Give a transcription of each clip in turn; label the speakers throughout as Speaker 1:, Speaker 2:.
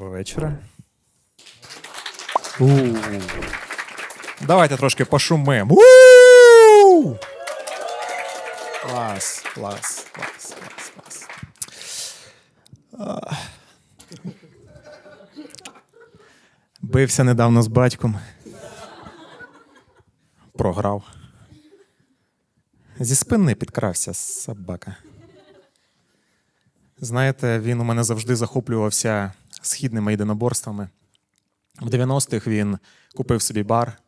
Speaker 1: Доброго вечора. у Давайте трошки пошумим. у Клас, клас, клас, клас, клас. Бився недавно з батьком. Програв. Зі спини підкрався собака. Знаєте, він у мене завжди захоплювався східними єдиноборствами. В 90-х він купив собі бар,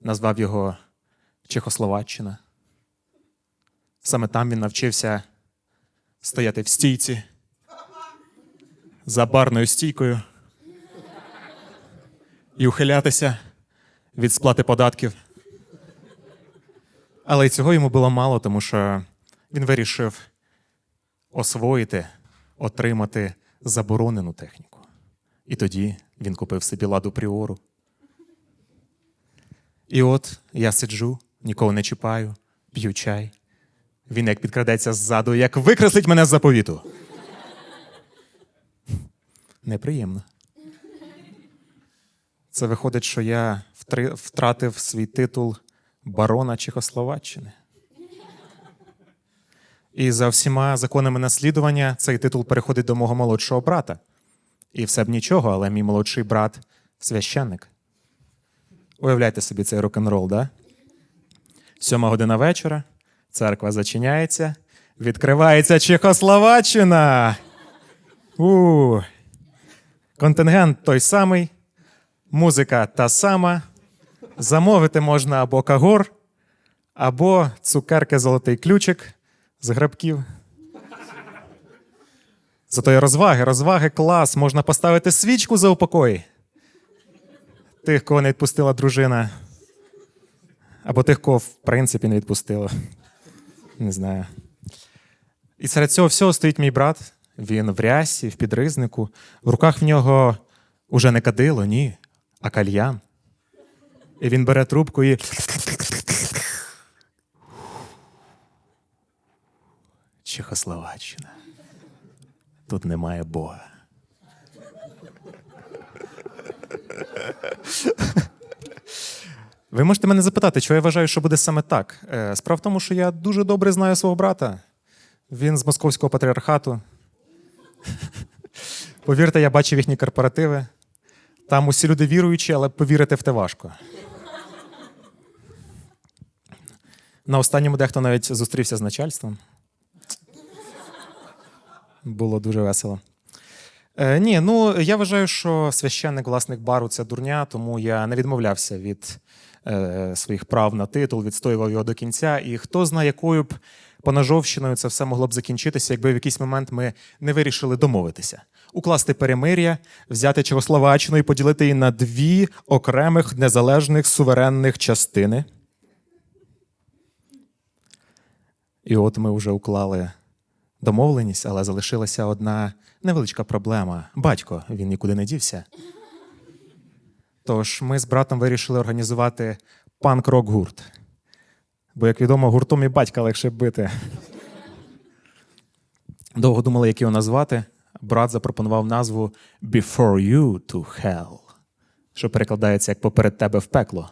Speaker 1: назвав його Чехословаччина. Саме там він навчився стояти в стійці за барною стійкою і ухилятися від сплати податків. Але й цього йому було мало, тому що він вирішив освоїти, отримати заборонену техніку. І тоді він купив собі ладу пріору. І от я сиджу, нікого не чіпаю, п'ю чай. Він як підкрадеться ззаду, як викреслить мене з заповіту. Неприємно. Це виходить, що я втратив свій титул барона Чехословаччини. І за всіма законами наслідування цей титул переходить до мого молодшого брата. І все б нічого, але мій молодший брат священник. Уявляйте собі цей рок-н-рол, да? Сьома година вечора, церква зачиняється, відкривається Чехословаччина. У. Контингент той самий, музика та сама. Замовити можна або кагор, або цукерки золотий ключик з грабків. Зато є розваги, розваги клас. Можна поставити свічку за упокої. Тих, кого не відпустила дружина. Або тих, кого в принципі не відпустила. Не знаю. І серед цього всього стоїть мій брат. Він в рясі, в підризнику. В руках в нього уже не кадило, ні, а кальян. І він бере трубку і. Чехословаччина. Тут немає Бога. Ви можете мене запитати, чого я вважаю, що буде саме так. Е, Справа в тому, що я дуже добре знаю свого брата. Він з московського патріархату. Повірте, я бачив їхні корпоративи. Там усі люди віруючі, але повірити в те важко. На останньому дехто навіть зустрівся з начальством. Було дуже весело. Е, ні, ну я вважаю, що священник, власник бару це дурня, тому я не відмовлявся від е, своїх прав на титул, відстоював його до кінця. І хто знає, якою б поножовщиною це все могло б закінчитися, якби в якийсь момент ми не вирішили домовитися. Укласти перемир'я, взяти Чехословаччину і поділити її на дві окремих незалежних суверенних частини. І от ми вже уклали домовленість, але залишилася одна невеличка проблема. Батько, він нікуди не дівся. Тож ми з братом вирішили організувати панк-рок-гурт. Бо, як відомо, гуртом і батька легше бити. Довго думали, як його назвати. Брат запропонував назву Before You to Hell, що перекладається як поперед тебе в пекло.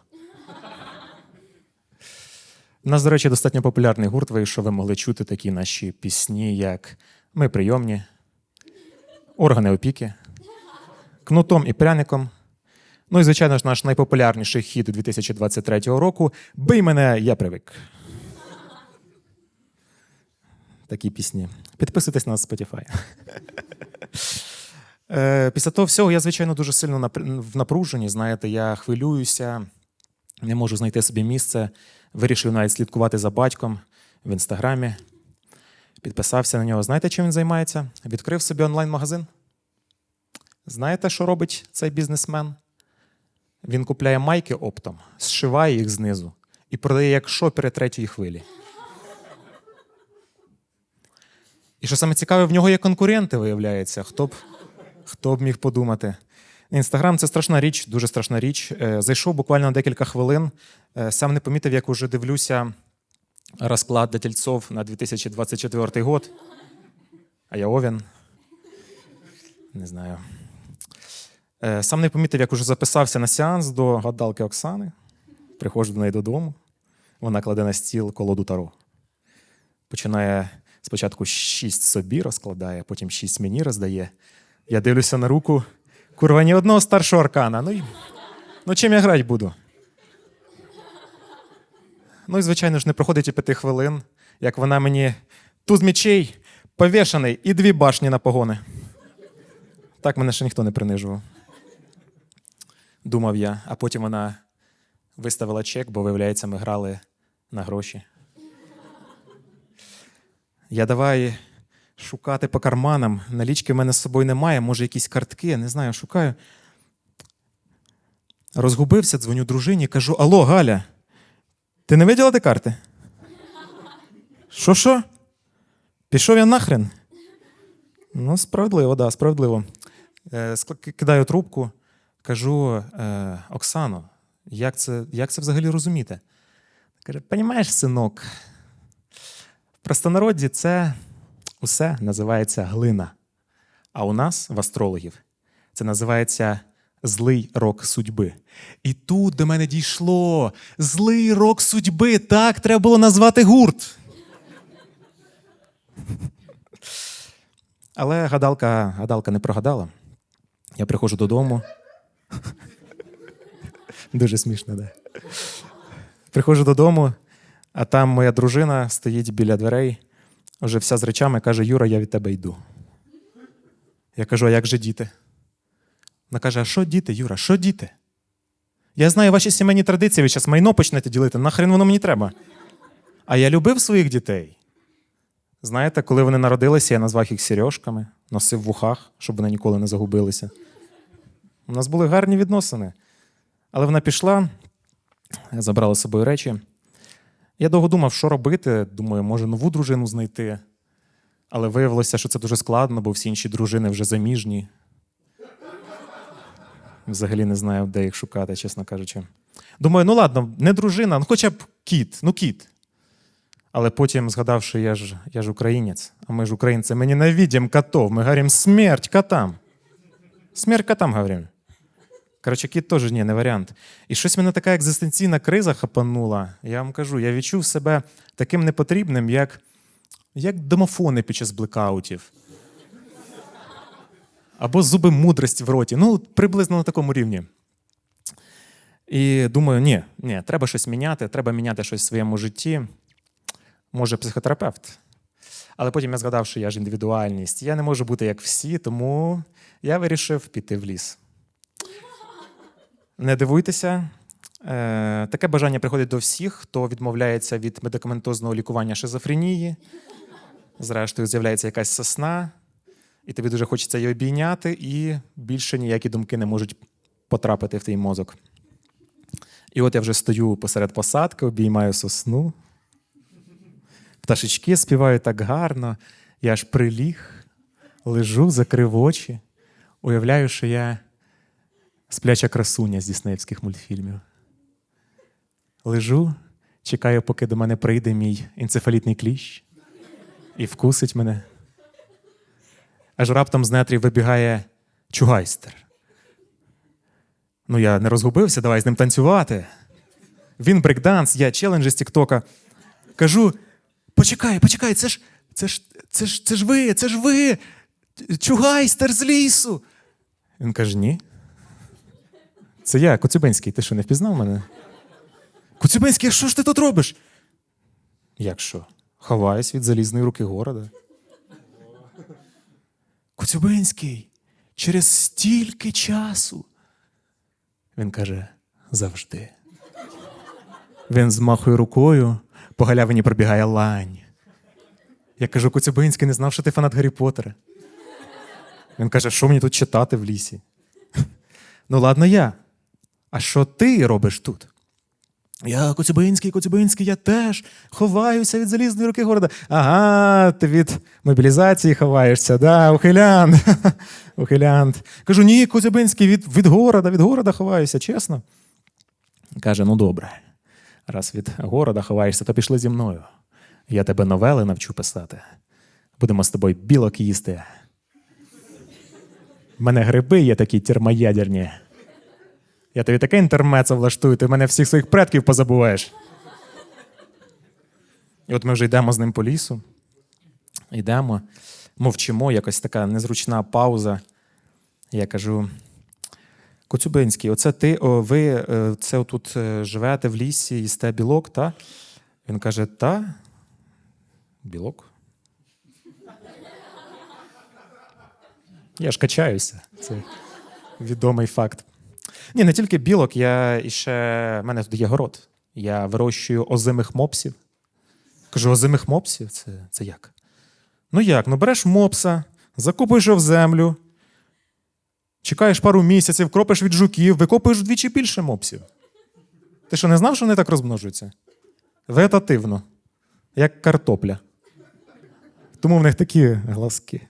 Speaker 1: У нас, до речі, достатньо популярний гурт вийшов. Ви могли чути такі наші пісні, як Ми прийомні, Органи опіки, Кнутом і пряником. Ну і, звичайно ж, наш найпопулярніший хіт 2023 року Бий мене, я привик. Такі пісні. Підписуйтесь на Spotify. Е, Після того всього я, звичайно, дуже сильно в напруженні. Знаєте, я хвилююся, не можу знайти собі місце. Вирішив навіть слідкувати за батьком в інстаграмі. Підписався на нього. Знаєте, чим він займається? Відкрив собі онлайн-магазин. Знаєте, що робить цей бізнесмен? Він купляє майки оптом, зшиває їх знизу і продає як шопери третьої хвилі. І що саме цікаве, в нього є конкуренти, виявляється. Хто б, хто б міг подумати? Інстаграм це страшна річ, дуже страшна річ. Е, Зайшов буквально на декілька хвилин. Е, Сам не помітив, як уже дивлюся розклад для тільцов на 2024 год. А я Овен. Не знаю. Е, Сам не помітив, як уже записався на сеанс до гадалки Оксани. Приходжу до неї додому. Вона кладе на стіл колоду таро. Починає спочатку шість собі розкладає, потім шість мені роздає. Я дивлюся на руку. Курва, ні одного старшого аркана. Ну, ну чим я грати буду? Ну і, звичайно ж, не проходить і п'яти хвилин, як вона мені туз мечей, повішаний і дві башні на погони. Так мене ще ніхто не принижував. Думав я, а потім вона виставила чек, бо, виявляється, ми грали на гроші. Я давай шукати по карманам. Налічки в мене з собою немає, може, якісь картки, я не знаю, шукаю. Розгубився, дзвоню дружині, кажу: Алло, Галя, ти не виділа де карти? Що, що? Пішов я нахрен? Ну, справедливо, да, справедливо. Е, кидаю трубку, кажу: е, Оксано, як це, як це взагалі розуміти? Каже, понімаєш, синок, в простонароді це усе називається глина. А у нас, в астрологів, це називається злий рок судьби. І тут до мене дійшло злий рок судьби. Так треба було назвати гурт. Але гадалка, гадалка не прогадала. Я приходжу додому. Дуже смішно, да. Приходжу додому, а там моя дружина стоїть біля дверей, вже вся з речами, каже: Юра, я від тебе йду. Я кажу, а як же діти? Вона каже: а що діти, Юра, що діти? Я знаю ваші сімейні традиції, ви зараз майно почнете ділити, нахрен воно мені треба. А я любив своїх дітей. Знаєте, коли вони народилися, я назвав їх сережками, носив в ухах, щоб вони ніколи не загубилися. У нас були гарні відносини. Але вона пішла, забрала з собою речі. Я довго думав, що робити. Думаю, може нову дружину знайти. Але виявилося, що це дуже складно, бо всі інші дружини вже заміжні. Взагалі не знаю, де їх шукати, чесно кажучи. Думаю, ну ладно, не дружина, ну хоча б кіт, ну кіт. Але потім згадав, що я ж, я ж українець, а ми ж українці, ми ненавидим котов, ми говоримо смерть котам. Смерть котам говоримо. Коротше, кіт теж ні, не варіант. І щось мене така екзистенційна криза хапанула. Я вам кажу, я відчув себе таким непотрібним, як, як домофони під час блекаутів. Або зуби мудрості в роті. Ну, приблизно на такому рівні. І думаю, ні, ні, треба щось міняти, треба міняти щось в своєму житті. Може, психотерапевт. Але потім я згадав, що я ж індивідуальність. Я не можу бути як всі, тому я вирішив піти в ліс. Не дивуйтеся. Е, таке бажання приходить до всіх, хто відмовляється від медикаментозного лікування шизофренії. Зрештою, з'являється якась сосна, і тобі дуже хочеться її обійняти, і більше ніякі думки не можуть потрапити в твій мозок. І от я вже стою посеред посадки, обіймаю сосну. Пташечки співають так гарно, я аж приліг, лежу, закрив очі, уявляю, що я спляча красуня з діснеївських мультфільмів. Лежу, чекаю, поки до мене прийде мій енцефалітний кліщ і вкусить мене. Аж раптом з нетрів вибігає чугайстер. Ну, я не розгубився, давай з ним танцювати. Він брейкданс, я челенджі з Тіктока. Кажу: почекай, почекай, це ж, це ж, це ж, це ж ви, це ж ви, чугайстер з лісу. Він каже: ні. Це я, Коцюбинський, ти що, не впізнав мене? Коцюбинський, а що ж ти тут робиш? Як що? Ховаюсь від залізної руки города. Коцюбинський, через стільки часу. Він каже: завжди. Він змахує рукою, по галявині пробігає лань. Я кажу, Коцюбинський не знав, що ти фанат Гаррі Поттера. Він каже, що мені тут читати в лісі? Ну, ладно, я. А що ти робиш тут? Я Коцюбинський, Коцюбинський, я теж ховаюся від залізної руки города. Ага, ти від мобілізації ховаєшся, да, ухилянт. ухилянт. Кажу, ні, Коцюбинський, від, від города, від города ховаюся, чесно. Каже, ну добре. Раз від города ховаєшся, то пішли зі мною. Я тебе новели навчу писати. Будемо з тобою білок їсти. В мене гриби є такі термоядерні. Я тобі таке інтермецо влаштую, ти мене всіх своїх предків позабуваєш. І от ми вже йдемо з ним по лісу. Йдемо, мовчимо, якось така незручна пауза. Я кажу: Коцюбинський, оце ти, о, ви е, це тут е, живете в лісі, їсте білок, та? Він каже: Та, білок. Я ж качаюся. Це відомий факт. Ні, не тільки білок, я іще. в мене тут є город. Я вирощую озимих мопсів. Кажу, озимих мопсів? Це, це як? Ну як? Ну береш мопса, закопуєш його в землю, чекаєш пару місяців, кропиш від жуків, викопуєш вдвічі більше мопсів. Ти що, не знав, що вони так розмножуються? Вегетативно, як картопля. Тому в них такі глазки.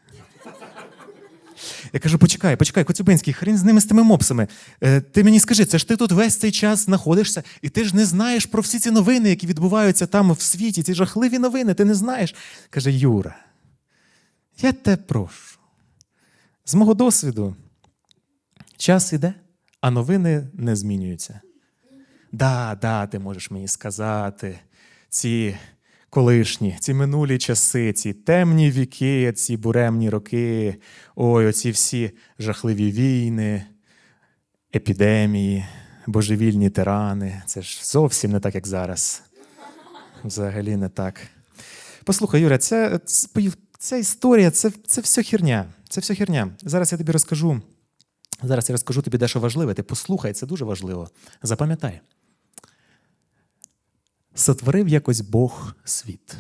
Speaker 1: Я кажу: почекай, почекай, Коцюбинський, хрін з ними з тими мопсами. Е, ти мені скажи, це ж ти тут весь цей час знаходишся, і ти ж не знаєш про всі ці новини, які відбуваються там в світі, ці жахливі новини, ти не знаєш. Каже Юра, я тебе прошу. З мого досвіду, час іде, а новини не змінюються. Да, да, ти можеш мені сказати, ці колишні, ці минулі часи, ці темні віки, ці буремні роки, ой, оці всі жахливі війни, епідемії, божевільні тирани. Це ж зовсім не так, як зараз. Взагалі не так. Послухай, Юра, це, ця історія це, це все херня. Це все херня. Зараз я тобі розкажу. Зараз я розкажу тобі дещо важливе. Ти послухай, це дуже важливо. Запам'ятай. Сотворив якось Бог світ,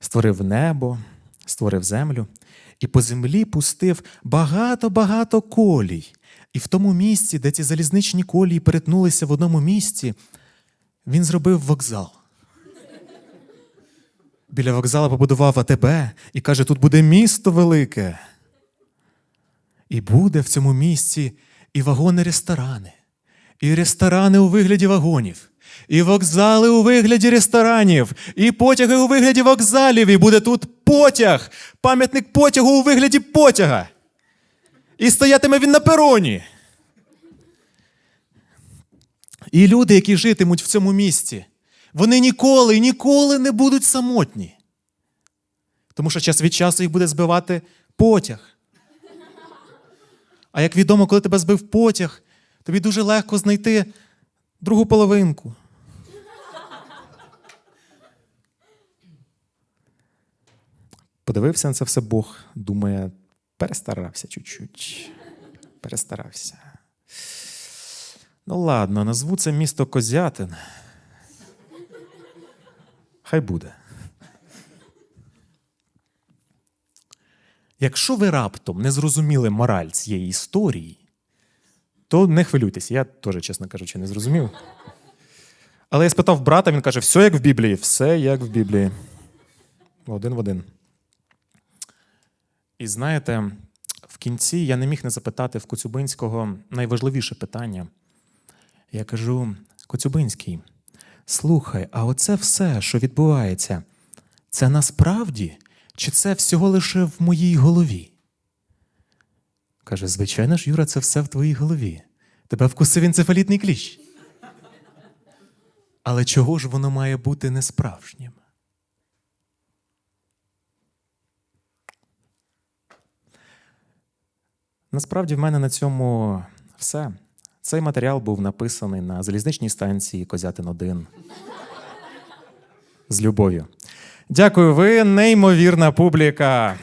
Speaker 1: створив небо, створив землю, і по землі пустив багато-багато колій. І в тому місці, де ці залізничні колії перетнулися в одному місці, він зробив вокзал. Біля вокзалу побудував АТБ і каже: тут буде місто велике. І буде в цьому місці і вагони-ресторани, і ресторани у вигляді вагонів, і вокзали у вигляді ресторанів, і потяги у вигляді вокзалів, і буде тут потяг, пам'ятник потягу у вигляді потяга. І стоятиме він на пероні. І люди, які житимуть в цьому місті, вони ніколи, ніколи не будуть самотні. Тому що час від часу їх буде збивати потяг. А як відомо, коли тебе збив потяг, тобі дуже легко знайти другу половинку. Подивився на це все Бог, думає, перестарався чуть-чуть. Перестарався. Ну, ладно, назву це місто Козятин. Хай буде. Якщо ви раптом не зрозуміли мораль цієї історії, то не хвилюйтесь, я теж, чесно кажучи, не зрозумів. Але я спитав брата, він каже: все як в Біблії, все як в Біблії. Один в один. І знаєте, в кінці я не міг не запитати в Коцюбинського найважливіше питання. Я кажу: Коцюбинський, слухай, а оце все, що відбувається, це насправді чи це всього лише в моїй голові? Каже: звичайно ж, Юра, це все в твоїй голові. Тебе вкусив енцефалітний кліщ. Але чого ж воно має бути несправжнім? Насправді в мене на цьому все. Цей матеріал був написаний на залізничній станції Козятин 1 з любов'ю. Дякую, ви неймовірна публіка.